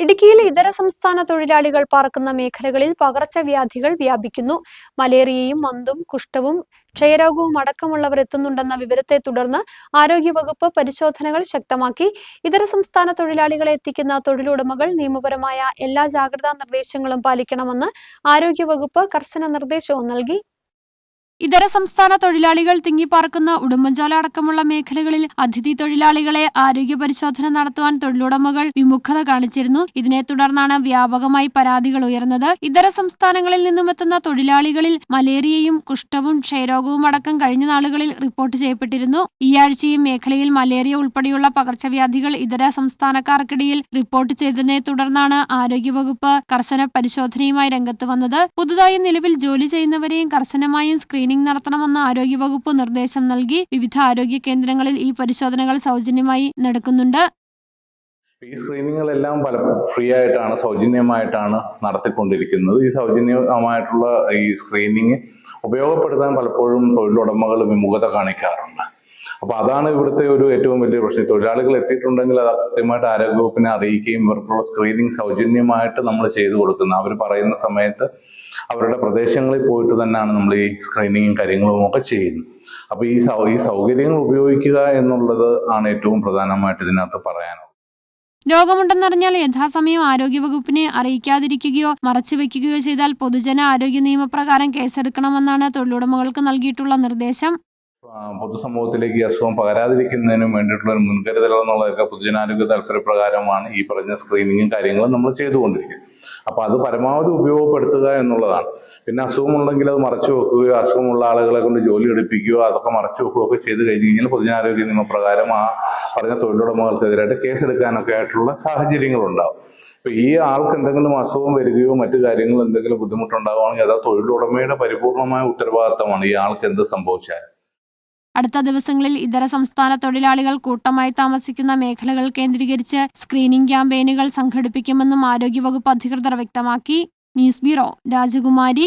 ഇടുക്കിയിൽ ഇതര സംസ്ഥാന തൊഴിലാളികൾ പാർക്കുന്ന മേഖലകളിൽ പകർച്ചവ്യാധികൾ വ്യാപിക്കുന്നു. മലേറിയയും മന്തും കുഷ്ഠവും ക്ഷയരോഗവും അടക്കമുള്ളവർ എത്തുന്നുണ്ടെന്ന വിവരത്തെ തുടർന്ന് ആരോഗ്യവകുപ്പ് പരിശോധനകൾ ശക്തമാക്കി. ഇതര സംസ്ഥാന തൊഴിലാളികളെ എത്തിക്കുന്ന തൊഴിലുടമകൾ നിയമപരമായ എല്ലാ ജാഗ്രതാ നിർദ്ദേശങ്ങളും പാലിക്കണമെന്ന് ആരോഗ്യവകുപ്പ് കർശന നിർദ്ദേശവും നൽകി. ഇതര സംസ്ഥാന തൊഴിലാളികൾ തിങ്ങിപ്പാർക്കുന്ന ഉടുമ്പൻചോല അടക്കമുള്ള മേഖലകളിൽ അതിഥി തൊഴിലാളികളെ ആരോഗ്യ പരിശോധന നടത്തുവാൻ തൊഴിലുടമകൾ വിമുഖത കാണിച്ചിരുന്നു. ഇതിനെ തുടർന്നാണ് വ്യാപകമായി പരാതികൾ ഉയർന്നത്. ഇതര സംസ്ഥാനങ്ങളിൽ നിന്നുമെത്തുന്ന തൊഴിലാളികളിൽ മലേറിയയും കുഷ്ഠവും ക്ഷയരോഗവും അടക്കം കഴിഞ്ഞ നാളുകളിൽ റിപ്പോർട്ട് ചെയ്യപ്പെട്ടിരുന്നു. ഈ ആഴ്ചയും മേഖലയിൽ മലേറിയ ഉൾപ്പെടെയുള്ള പകർച്ചവ്യാധികൾ ഇതര സംസ്ഥാനക്കാർക്കിടയിൽ റിപ്പോർട്ട് ചെയ്തതിനെ തുടർന്നാണ് ആരോഗ്യവകുപ്പ് കർശന പരിശോധനയുമായി രംഗത്ത് വന്നത്. പുതുതായി നിലവിൽ ജോലി ചെയ്യുന്നവരെയും കർശനമായും സ്ക്രീനിംഗ് നടത്തണമെന്ന് ആരോഗ്യവകുപ്പ് നിർദ്ദേശം നൽകി വിവിധ ആരോഗ്യ കേന്ദ്രങ്ങളിൽ ഈ പരിശോധനകൾ സൗജന്യമായി നടക്കുന്നുണ്ട്. ഈ സ്ക്രീനിങ്ങുകളെല്ലാം പല ഫ്രീ ആയിട്ടാണ് സൗജന്യമായിട്ടാണ് നടത്തിക്കൊണ്ടിരിക്കുന്നത്. ഈ സൗജന്യമായിട്ടുള്ള ഈ സ്ക്രീനിങ് ഉപയോഗപ്പെടുത്താൻ പലപ്പോഴും തൊഴിലുടമകൾ വിമുഖത കാണിക്കാറുണ്ട്. അപ്പൊ അതാണ് ഇവിടുത്തെ ഒരു ഏറ്റവും വലിയ പ്രശ്നം. തൊഴിലാളികൾ എത്തിയിട്ടുണ്ടെങ്കിൽ അത് കൃത്യമായിട്ട് ആരോഗ്യവകുപ്പിനെ അറിയിക്കുകയും ഇവർക്കുള്ള സ്ക്രീനിങ് സൗജന്യമായിട്ട് നമ്മൾ ചെയ്തു കൊടുക്കുന്നത് അവർ പറയുന്ന സമയത്ത് അവരുടെ പ്രദേശങ്ങളിൽ പോയിട്ട് തന്നെയാണ് നമ്മൾ ഈ സ്ക്രീനിങ്ങും കാര്യങ്ങളും ഒക്കെ ചെയ്യുന്നത്. അപ്പൊ ഈ സൗ ഈ സൗകര്യങ്ങൾ ഉപയോഗിക്കുക എന്നുള്ളത് ആണ് ഏറ്റവും പ്രധാനമായിട്ട് ഇതിനകത്ത് പറയാനുള്ളത്. രോഗമുണ്ടെന്നറിഞ്ഞാൽ യഥാസമയം ആരോഗ്യവകുപ്പിനെ അറിയിക്കാതിരിക്കുകയോ മറച്ചുവെക്കുകയോ ചെയ്താൽ പൊതുജന ആരോഗ്യ നിയമപ്രകാരം കേസെടുക്കണമെന്നാണ് തൊഴിലുടമകൾക്ക് നൽകിയിട്ടുള്ള നിർദ്ദേശം. പൊതുസമൂഹത്തിലേക്ക് ഈ അസുഖം പകരാതിരിക്കുന്നതിനും വേണ്ടിയിട്ടുള്ള ഒരു മുൻകരുതൽ എന്നുള്ളതൊക്കെ പൊതുജനാരോഗ്യ താല്പര്യപ്രകാരമാണ് ഈ പറഞ്ഞ സ്ക്രീനിങ്ങും കാര്യങ്ങളും നമ്മൾ ചെയ്തുകൊണ്ടിരിക്കുന്നത്. അപ്പൊ അത് പരമാവധി ഉപയോഗപ്പെടുത്തുക എന്നുള്ളതാണ്. പിന്നെ അസുഖമുണ്ടെങ്കിൽ അത് മറച്ചു വെക്കുകയോ അസുഖമുള്ള ആളുകളെ കൊണ്ട് ജോലി എടുപ്പിക്കുകയോ അതൊക്കെ മറച്ചു വെക്കുകയോ ഒക്കെ ചെയ്ത് കഴിഞ്ഞ് കഴിഞ്ഞാൽ പൊതുജനാരോഗ്യ നിയമപ്രകാരം ആ പറഞ്ഞ തൊഴിലുടമകൾക്കെതിരായിട്ട് കേസെടുക്കാനൊക്കെ ആയിട്ടുള്ള സാഹചര്യങ്ങൾ ഉണ്ടാവും ഇപ്പൊ ഈ ആൾക്ക് എന്തെങ്കിലും അസുഖം വരികയോ മറ്റു കാര്യങ്ങൾ എന്തെങ്കിലും ബുദ്ധിമുട്ടുണ്ടാവുകയാണെങ്കിൽ അത് തൊഴിലുടമയുടെ പരിപൂർണമായ ഉത്തരവാദിത്തമാണ് ഈ ആൾക്ക് എന്ത് സംഭവിച്ചാൽ അടുത്ത ദിവസങ്ങളിൽ ഇതര സംസ്ഥാന തൊഴിലാളികൾ കൂട്ടമായി താമസിക്കുന്ന മേഖലകൾ കേന്ദ്രീകരിച്ച് സ്ക്രീനിംഗ് ക്യാമ്പയിനുകൾ സംഘടിപ്പിക്കുമെന്നും ആരോഗ്യവകുപ്പ് അധികൃതർ വ്യക്തമാക്കി. ന്യൂസ് ബ്യൂറോ രാജകുമാരി.